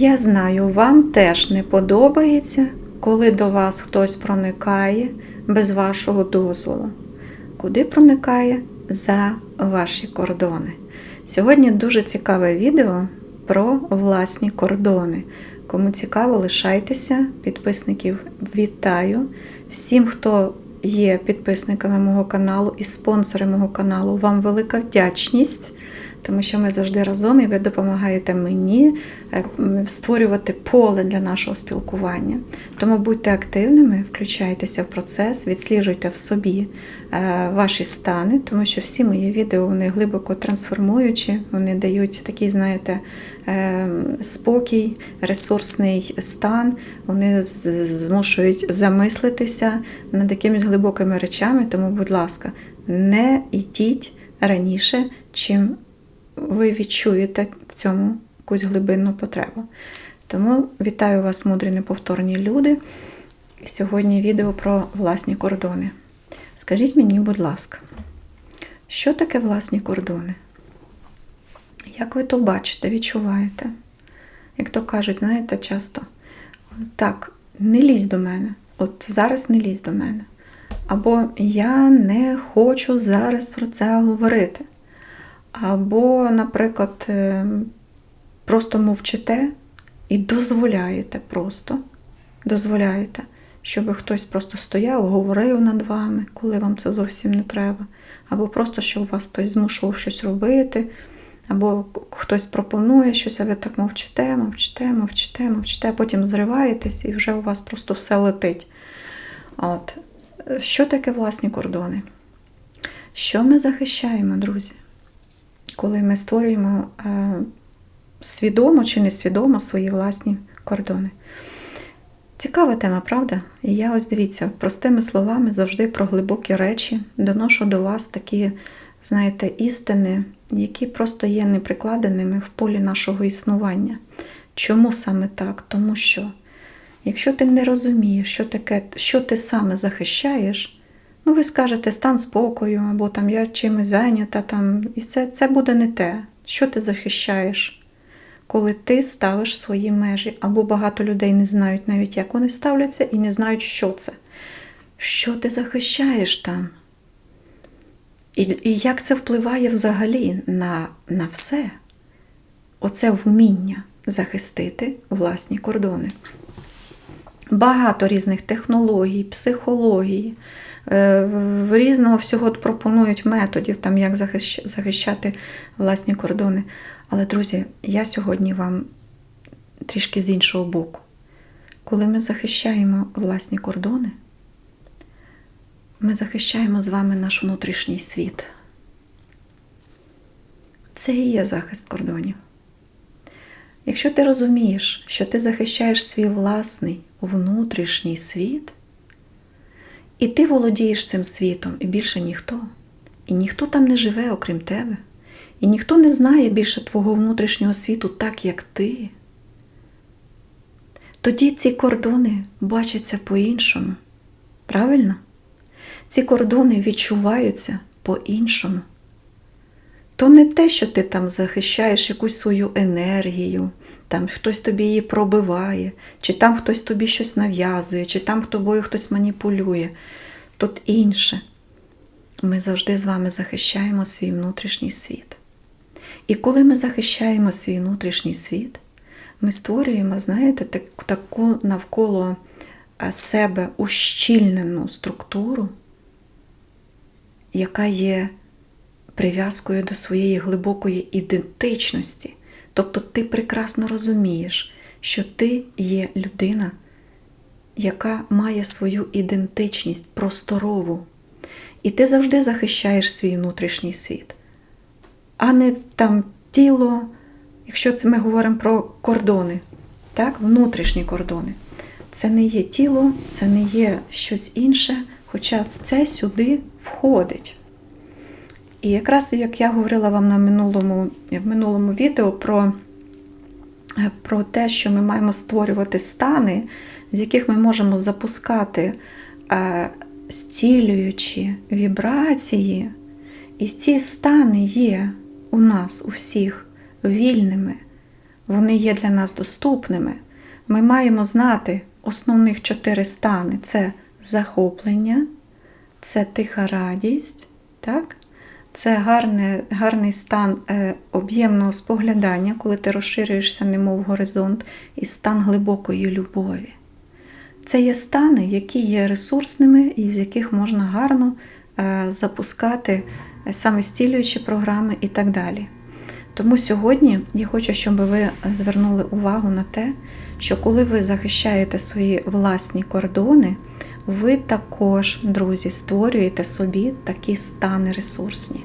Я знаю, вам теж не подобається, коли до вас хтось проникає без вашого дозволу. Куди проникає? За ваші кордони. Сьогодні дуже цікаве відео про власні кордони. Кому цікаво, лишайтеся. Підписників вітаю. Всім, хто є підписниками мого каналу і спонсори мого каналу, вам велика вдячність, тому що ми завжди разом і ви допомагаєте мені е, створювати поле для нашого спілкування. Тому будьте активними, включайтеся в процес, відсліджуйте в собі е, ваші стани, тому що всі мої відео вони глибоко трансформуючі, вони дають такий, знаєте, е, спокій, ресурсний стан, вони змушують замислитися над якимись глибокими речами. Тому, будь ласка, не йдіть раніше, чим ви відчуєте в цьому якусь глибинну потребу. Тому вітаю вас, мудрі неповторні люди. Сьогодні відео про власні кордони. Скажіть мені, будь ласка, що таке власні кордони? Як ви то бачите, відчуваєте? Як то кажуть, знаєте, часто так, не лізь до мене. От зараз не лізь до мене. Або я не хочу зараз про це говорити. Або, наприклад, е, просто мовчите і дозволяєте просто, дозволяєте, щоб хтось просто стояв, говорив над вами, коли вам це зовсім не треба. Або просто, щоб вас хтось змушував щось робити, або хтось пропонує щось, а ви так мовчите, мовчите, мовчите, мовчите, потім зриваєтесь і вже у вас просто все летить. От. Що таке власні кордони? Що ми захищаємо, друзі? Коли ми створюємо е, свідомо чи несвідомо свої власні кордони. Цікава тема, правда? І я ось дивіться, простими словами завжди про глибокі речі доношу до вас такі, знаєте, істини, які просто є неприкладеними в полі нашого існування. Чому саме так? Тому що якщо ти не розумієш, що таке, що ти саме захищаєш, ну ви скажете стан спокою, або там я чимось зайнята, там, і це, це буде не те, що ти захищаєш коли ти ставиш свої межі, або багато людей не знають навіть, як вони ставляться, і не знають, що це. Що ти захищаєш там? І, і як це впливає взагалі на, на все? Оце вміння захистити власні кордони. Багато різних технологій, психології, різного всього пропонують методів, там, як захищати власні кордони. Але, друзі, я сьогодні вам трішки з іншого боку. Коли ми захищаємо власні кордони, ми захищаємо з вами наш внутрішній світ. Це і є захист кордонів. Якщо ти розумієш, що ти захищаєш свій власний внутрішній світ, і ти володієш цим світом, і більше ніхто, і ніхто там не живе, окрім тебе, і ніхто не знає більше твого внутрішнього світу так, як ти, тоді ці кордони бачаться по-іншому. Правильно? Ці кордони відчуваються по-іншому. То не те, що ти там захищаєш якусь свою енергію, там хтось тобі її пробиває, чи там хтось тобі щось нав'язує, чи там тобою хтось маніпулює. Тут інше. Ми завжди з вами захищаємо свій внутрішній світ. І коли ми захищаємо свій внутрішній світ, ми створюємо, знаєте, так- таку навколо е, себе ущільнену структуру, яка є прив'язкою до своєї глибокої ідентичності. Тобто ти прекрасно розумієш, що ти є людина, яка має свою ідентичність просторову. І ти завжди захищаєш свій внутрішній світ, а не там тіло, якщо це ми говоримо про кордони, так, внутрішні кордони. Це не є тіло, це не є щось інше, хоча це сюди входить. І якраз як я говорила вам на минулому, в минулому відео про, про те, що ми маємо створювати стани, з яких ми можемо запускати е, зцілюючі вібрації, і ці стани є у нас у всіх вільними вони є для нас доступними. Ми маємо знати основних чотири стани: це захоплення, це тиха радість, так? Це гарне, гарний стан е, об'ємного споглядання, коли ти розширюєшся, немов горизонт, і стан глибокої любові. Це є стани, які є ресурсними і з яких можна гарно е, запускати е, саме стілюючі програми і так далі. Тому сьогодні я хочу, щоб ви звернули увагу на те, що коли ви захищаєте свої власні кордони, ви також, друзі, створюєте собі такі стани ресурсні.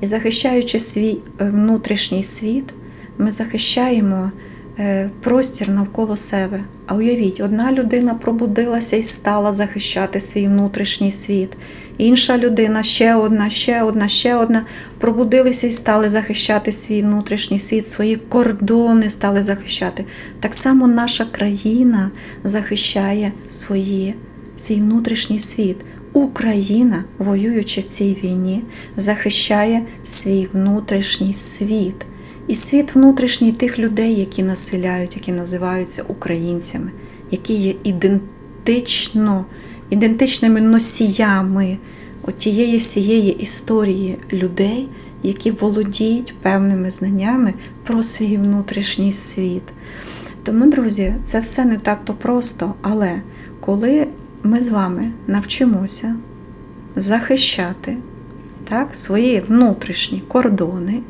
І захищаючи свій е, внутрішній світ, ми захищаємо е, простір навколо себе. А уявіть, одна людина пробудилася і стала захищати свій внутрішній світ. Інша людина, ще одна, ще одна, ще одна, пробудилися і стали захищати свій внутрішній світ, свої кордони стали захищати. Так само наша країна захищає свої, свій внутрішній світ. Україна, воюючи в цій війні, захищає свій внутрішній світ. І світ внутрішній тих людей, які населяють, які називаються українцями, які є ідентично, ідентичними носіями тієї всієї історії людей, які володіють певними знаннями про свій внутрішній світ. Тому, друзі, це все не так-то просто, але коли ми з вами навчимося захищати так, свої внутрішні кордони,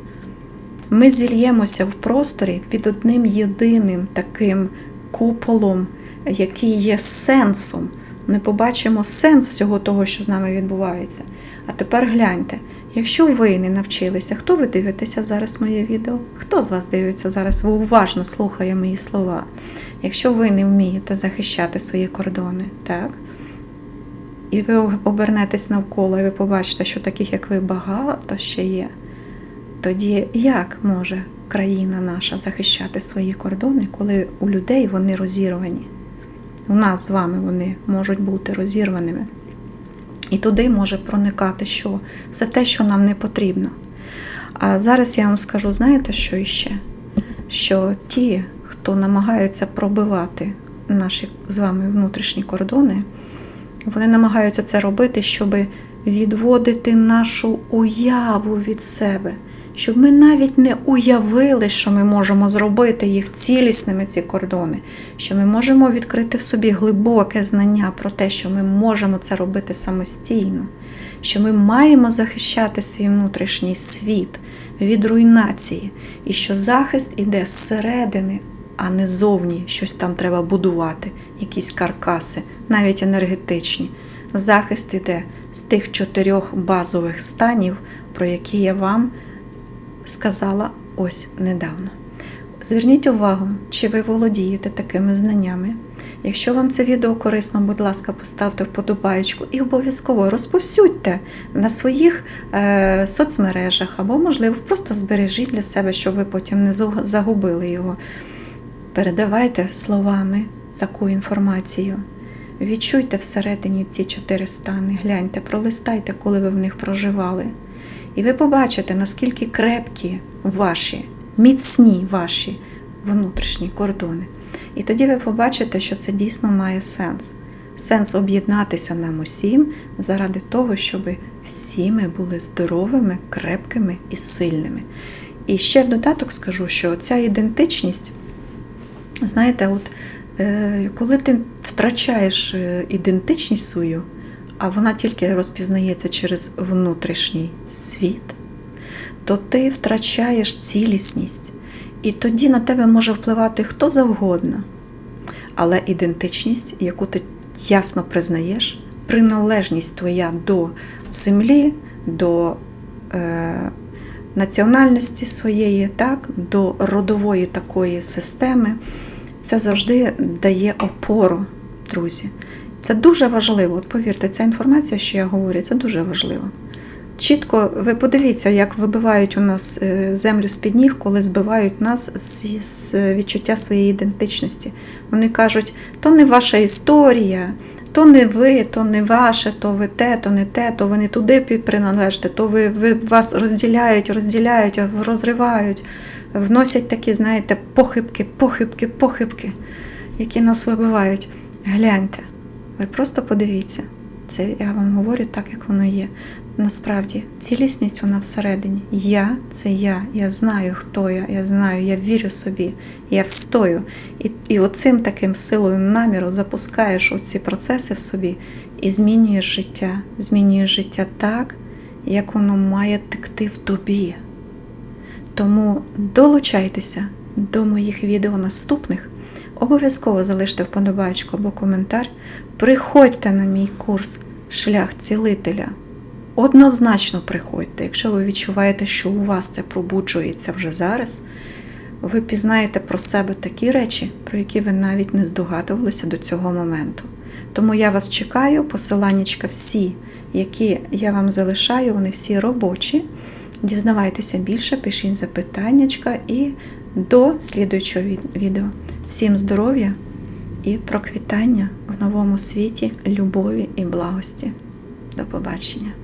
ми зільємося в просторі під одним єдиним таким куполом, який є сенсом. Ми побачимо сенс всього того, що з нами відбувається. А тепер гляньте, якщо ви не навчилися, хто ви дивитеся зараз моє відео? Хто з вас дивиться зараз? Ви уважно слухає мої слова. Якщо ви не вмієте захищати свої кордони, так? І ви обернетесь навколо, і ви побачите, що таких, як ви, багато ще є. Тоді як може країна наша захищати свої кордони, коли у людей вони розірвані? У нас з вами вони можуть бути розірваними. І туди може проникати що? Все те, що нам не потрібно. А зараз я вам скажу, знаєте, що іще? Що ті, хто намагаються пробивати наші з вами внутрішні кордони, вони намагаються це робити, щоб відводити нашу уяву від себе, щоб ми навіть не уявили, що ми можемо зробити їх цілісними, ці кордони, що ми можемо відкрити в собі глибоке знання про те, що ми можемо це робити самостійно, що ми маємо захищати свій внутрішній світ від руйнації, і що захист іде зсередини, а не зовні щось там треба будувати, якісь каркаси, навіть енергетичні. Захист іде з тих чотирьох базових станів, про які я вам сказала ось недавно. Зверніть увагу, чи ви володієте такими знаннями. Якщо вам це відео корисно, будь ласка, поставте вподобаєчку і обов'язково розповсюдьте на своїх е, соцмережах або, можливо, просто збережіть для себе, щоб ви потім не загубили його. Передавайте словами таку інформацію. Відчуйте всередині ці чотири стани, гляньте, пролистайте, коли ви в них проживали. І ви побачите, наскільки крепкі ваші, міцні ваші внутрішні кордони. І тоді ви побачите, що це дійсно має сенс. Сенс об'єднатися нам усім заради того, щоб всі ми були здоровими, крепкими і сильними. І ще в додаток скажу, що ця ідентичність, знаєте, от коли ти втрачаєш е, ідентичність свою, а вона тільки розпізнається через внутрішній світ, то ти втрачаєш цілісність. І тоді на тебе може впливати хто завгодно. Але ідентичність, яку ти ясно признаєш, приналежність твоя до землі, до е, національності своєї, так, до родової такої системи, це завжди дає опору, друзі. Це дуже важливо. От повірте, ця інформація, що я говорю, це дуже важливо. Чітко, ви подивіться, як вибивають у нас е, землю з-під ніг, коли збивають нас з відчуття своєї ідентичності. Вони кажуть, то не ваша історія, то не ви, то не ваше, то ви те, то не те, то ви не туди приналежите, то ви, ви вас розділяють, розділяють, розривають. Вносять такі, знаєте, похибки, похибки, похибки, які нас вибивають. Гляньте, ви просто подивіться. Це я вам говорю так, як воно є. Насправді, цілісність вона всередині. Я це я. Я знаю, хто я. Я знаю, я вірю собі, я встою. І, і оцим таким силою наміру запускаєш оці процеси в собі і змінюєш життя. Змінюєш життя так, як воно має текти в тобі. Тому долучайтеся до моїх відео наступних. Обов'язково залиште вподобайку або коментар. Приходьте на мій курс Шлях цілителя. Однозначно приходьте, якщо ви відчуваєте, що у вас це пробуджується вже зараз, ви пізнаєте про себе такі речі, про які ви навіть не здогадувалися до цього моменту. Тому я вас чекаю, посиланнячка всі, які я вам залишаю, вони всі робочі. Дізнавайтеся більше, пишіть запитаннячка і до слідуючого відео. Всім здоров'я і проквітання в новому світі, любові і благості. До побачення!